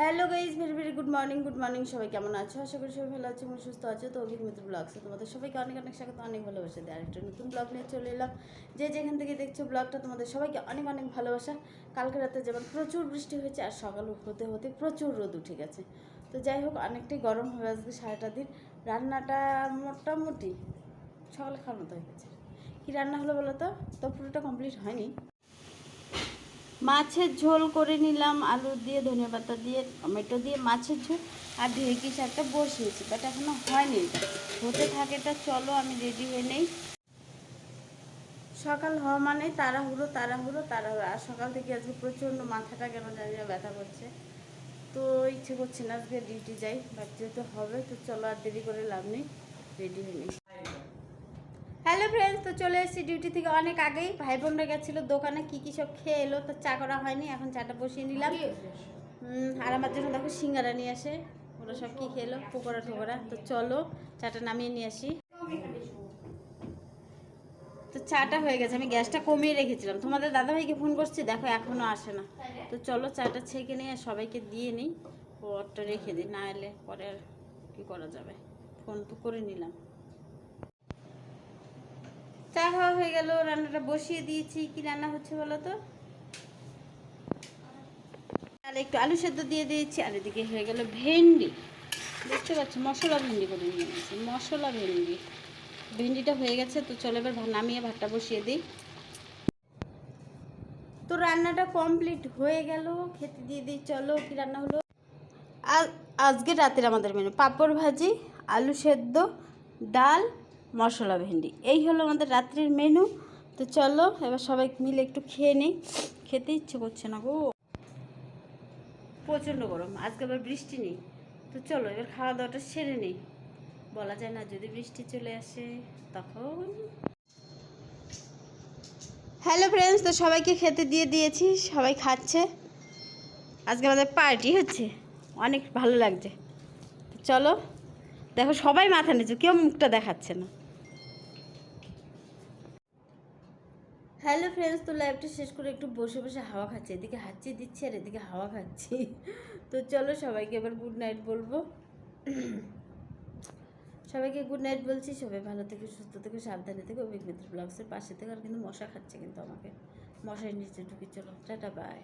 Hello guys very very good morning good morning সবাই কেমন আছো? আশা করি সবাই ভালো আছে সুস্থ আছে। তো অভিক মিত্র ব্লগসে তোমাদের সবাইকে অনেক অনেক স্বাগত, অনেক ভালোবাসা দেয় আরেকটা নতুন ব্লগ নিয়ে চলে এলাম। যে যেখান থেকে দেখছ ব্লগটা তোমাদের সবাইকে অনেক অনেক ভালোবাসা। কালকে রাতে যেমন প্রচুর বৃষ্টি হয়েছে আর সকাল হতে হতে প্রচুর রোদ উঠে গেছে। তো যাই হোক, অনেকটাই গরম হয়ে আসবে সারাটা দিন। রান্নাটা মোটামুটি সকালে খাওয়ার মতো হয়ে গেছে। কী রান্না হলো বলো তো? তো পুরোটা কমপ্লিট হয়নি। মাছের ঝোল করে নিলাম, আলু দিয়ে ধনে পাতা দিয়ে, টমেটো দিয়ে মাছের ঝোল আর ঢেঁকি শাকটা বসিয়েছি বাট এখনও হয়নি হতে থাকে এটা, চলো আমি রেডি হয়ে নেই। সকাল হওয়া মানে তাড়াহুড়ো তাড়াহুড়ো তাড়াহুড়ো। আর সকাল থেকে আজকে প্রচণ্ড মাথাটা কেন জানি না ব্যথা করছে। তো ইচ্ছে করছে না আজকে ডিউটি যাই বাট যেহেতু হবে, তো চলো আর দেরি করে লাভ নেই রেডি হয়ে নেই। হ্যালো ফ্রেন্ডস তো চলে এসেছি ডিউটি থেকে অনেক আগেই। ভাই বোনরা গেছিল দোকানে কি কি সব খেয়ে এলো তো চা করা হয়নি এখন চাটা বসিয়ে নিলাম। আর আমার জন্য দেখো সিঙ্গারা নিয়ে আসে ওরা সব কি খেলো পকোড়া ঠোকরা তো চলো চাটা নামিয়ে নিয়ে আসি। তো চাটা হয়ে গেছে আমি গ্যাসটা কমিয়ে রেখেছিলাম। তোমাদের দাদাভাইকে ফোন করছি দেখো এখনও আসে না। তো চলো চাটা ছেঁকে নিয়ে সবাইকে দিয়ে নিই পরটা রেখে দিই না এলে পরে আর কী করা যাবে। ফোন তো করে নিলাম। চা খাওয়া হয়ে গেল, রান্নাটা বসিয়ে দিয়েছি। কি রান্না হচ্ছে বলো তো? তাহলে একটু আলু সেদ্ধ দিয়ে দিয়েছি, আর এদিকে হয়ে গেল ভেন্ডি। দেখতে পাচ্ছ, মশলা ভেন্ডি করে নিয়ে নিয়েছি, মশলা ভেন্ডি। ভেন্ডিটা হয়ে গেছে, তো চলো এবার নামিয়ে ভাতটা বসিয়ে দিই। তো রান্নাটা কমপ্লিট হয়ে গেল, খেতে দিয়ে দিই, চলো কি রান্না হলো? আজ আজকে রাতের আমাদের মেনু, পাঁপড় ভাজি, আলু সেদ্ধ, ডাল মশলা ভেন্ডি। এই হলো আমাদের রাত্রির মেনু তো চলো, এবার সবাই মিলে একটু খেয়ে নিই। খেতে ইচ্ছে করছে না গো। প্রচণ্ড গরম। আজকে আবার বৃষ্টি নেই। তো চলো, এবার খাওয়া দাওয়াটা সেরে নেই। বলা যায় না, যদি বৃষ্টি চলে আসে, তখন হ্যালো ফ্রেন্ডস তো সবাইকে খেতে দিয়ে দিয়েছি। সবাই খাচ্ছে। আজকে আমাদের পার্টি হচ্ছে। অনেক ভালো লাগছে। চলো, দেখো সবাই মাথা নিচু, কেউ মুখটা দেখাচ্ছে না। হ্যালো ফ্রেন্ডস, তো লাইভটা শেষ করে একটু বসে বসে হাওয়া খাচ্ছি। এদিকে হাঁচি দিচ্ছি আর এদিকে হাওয়া খাচ্ছি। তো চলো সবাইকে এবার গুড নাইট বলব। সবাইকে গুড নাইট বলছি। সবাই ভালো থেকে, সুস্থ থেকে, সাবধানে থেকে। অভিজ্ঞতা ব্লগসের পাশে থেকে। আর কিন্তু মশা খাচ্ছে কিন্তু আমাকে। মশার নিচে ঢুকে। চলো, টাটা বাই